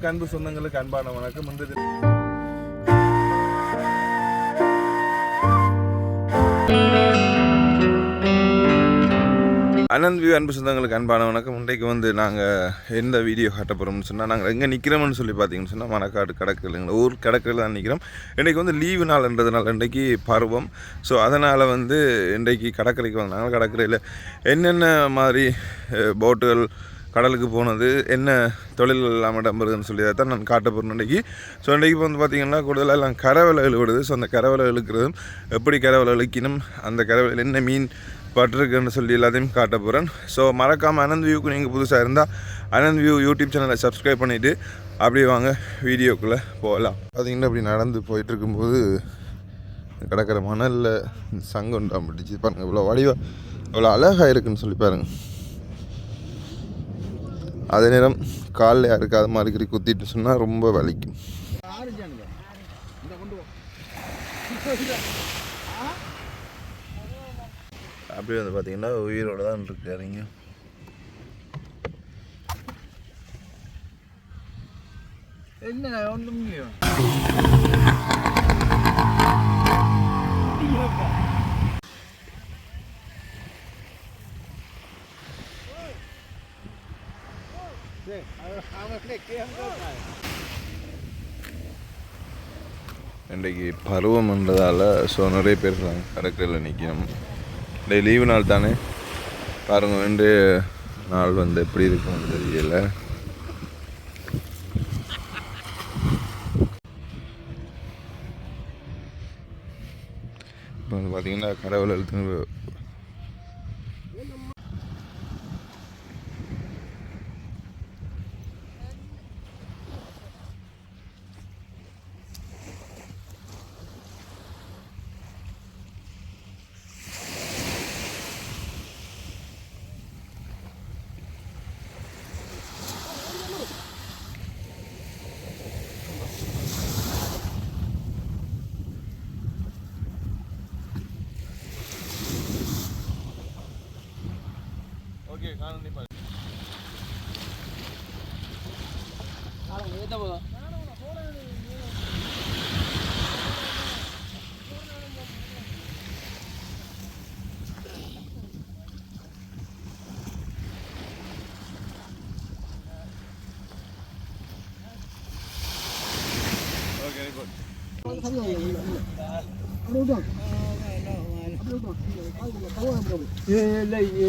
அதான் அன்பு சொந்தங்களுக்கு அன்பான வணக்கம். இந்த அனந்த் வியூ அன்பு சொந்தங்களுக்கு அன்பான வணக்கம். இன்றைக்கு வந்து நாங்கள் எந்த வீடியோ காட்ட போகிறோம்னு சொன்னால் நாங்கள் எங்கே நிற்கிறோம்னு சொல்லி பார்த்தீங்கன்னு சொன்னால் மணக்காடு கடற்கரைங்களா ஊர் கடற்கரையில் தான் நிற்கிறோம் இன்றைக்கு வந்து லீவு நாள்ன்றதுனால இன்றைக்கு பருவம். ஸோ அதனால் வந்து இன்றைக்கு கடற்கரைக்கு வந்தாங்க கடற்கரையில் என்னென்ன மாதிரி போட்டுகள் கடலுக்கு போனது என்ன தொழில் இல்லாமல் இடம்புறதுன்னு சொல்லி அதை தான் நான் காட்ட போகிறேன் இன்றைக்கி ஸோ இன்றைக்கி வந்து பார்த்திங்கன்னா கூடுதலாக எல்லாம் கரவலை இழுவிடுது. ஸோ அந்த கரவலை இழுக்கிறதும் எப்படி கரவலை இழுக்கணும் அந்த கரவலையில் என்ன மீன் பட்டிருக்குன்னு சொல்லி எல்லாத்தையும் காட்ட போகிறேன் ஸோ மறக்காமல் அனந்த் வியூக்கு நீங்கள் புதுசாக இருந்தால் அனந்த் வியூ யூடியூப் சேனலை சப்ஸ்கிரைப் பண்ணிவிட்டு அப்படியே வாங்க வீடியோக்குள்ளே போகலாம். பார்த்தீங்கன்னா அப்படி நடந்து போயிட்டு இருக்கும்போது கிடக்கிற மணலில் சங்கம் பிடிச்சி பாருங்கள் இவ்வளோ வடிவாக இவ்வளோ அழகாக இருக்குன்னு சொல்லி பாருங்கள் அதே நேரம் காலில் யாருக்கு அது மாதிரி குத்திட்டு சொன்னால் ரொம்ப வலிக்கும். அப்படியே வந்து பார்த்தீங்கன்னா உயிரோட தான் இருக்காருங்க. என்ன ஒன்றும் இல்லையோ? இன்றைக்கு பருவம்ன்றதால் ஸோ நிறைய பேர் கடற்கரையில் நிற்கணும் இன்றைக்கு லீவு நாள் தானே? பாருங்க ரெண்டு நாள் வந்து எப்படி இருக்கும்னு தெரியல. இப்போ வந்து பார்த்தீங்கன்னா கடவுள் కానండి వెరీ గుడ్ ఏ లై ఏ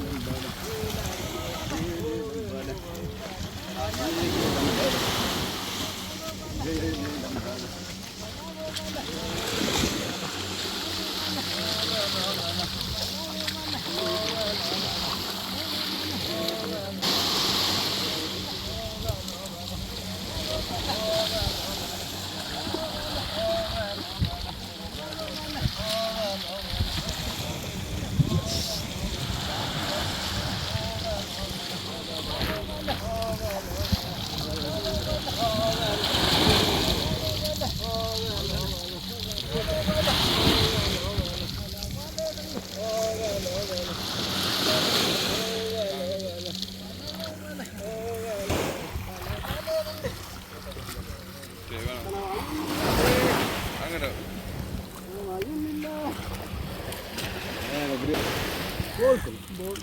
Thank you. बोल बोल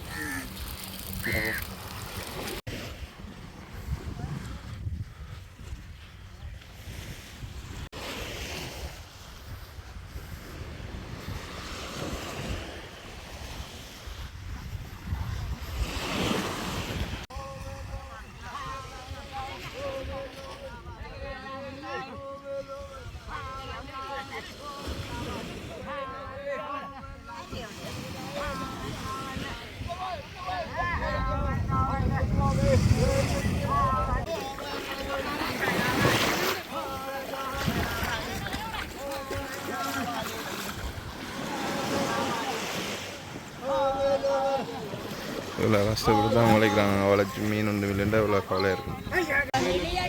இவ்வளோ கஷ்டப்பட்டு தான் உழைக்கிறாங்க. வளைச்சி மீன் ஒன்று இல்லைண்டா இவ்வளோ கவலையாக இருக்கும்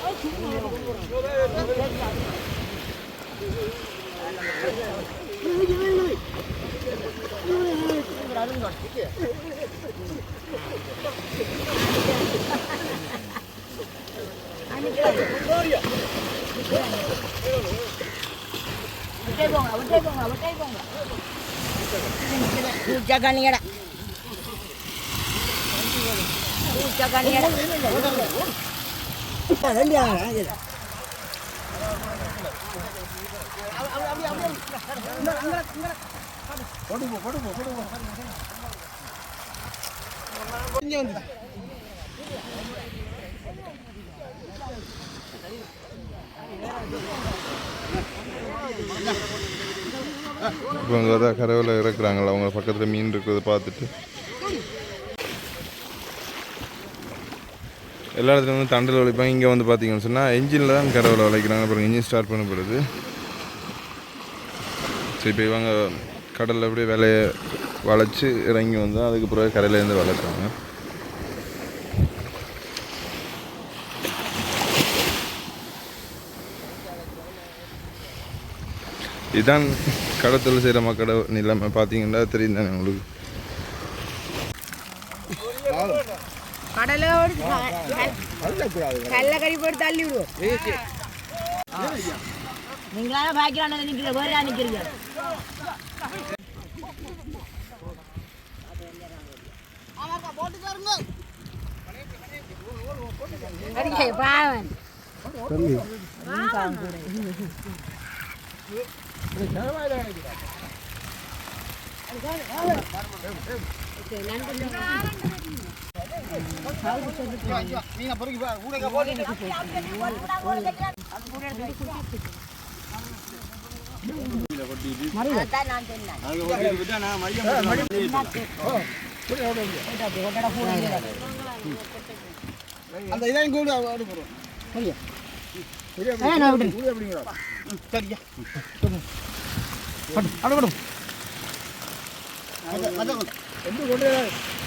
ஏற்றிருக்காங்க பூச்சக்கண்ணியடா பூச்சக்கண்ணியடா இப்போ அங்கே தான் கரவில் இறக்குறாங்களா அவங்க பக்கத்தில் மீன் இருக்கிறத பார்த்துட்டு. எல்லா இடத்துலையும் வந்து தண்டில் உழைப்பாங்க இங்கே வந்து பார்த்தீங்கன்னு சொன்னால் என்ஜினில் தான் கரவில் உழைக்கிறாங்க அப்புறம் இன்ஜின் ஸ்டார்ட் பண்ண போகிறது சரி இப்போ இவங்க கடலில் அப்படியே வேலையை வளைச்சி இறங்கி வந்தால் அதுக்கு பிறகு கரையிலேருந்து வளர்க்குறாங்க இதுதான் கடத்தல் செய்கிற மக்களோட நிலைமை. பார்த்தீங்கன்னா தெரியும் தானே உங்களுக்கு? கடலோடு கள்ளக்கறி போட்டு தள்ளி விடுவோம் நீங்களால வேற நிற்கிறீங்க பாவன் அதான் அந்த இதையும் கூட அப்படி போடுவோம் சரியா சரியா சரியா அப்படி எந்த கொண்டு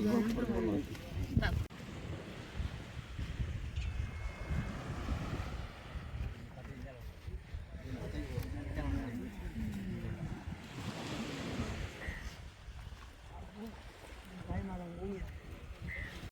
すごい。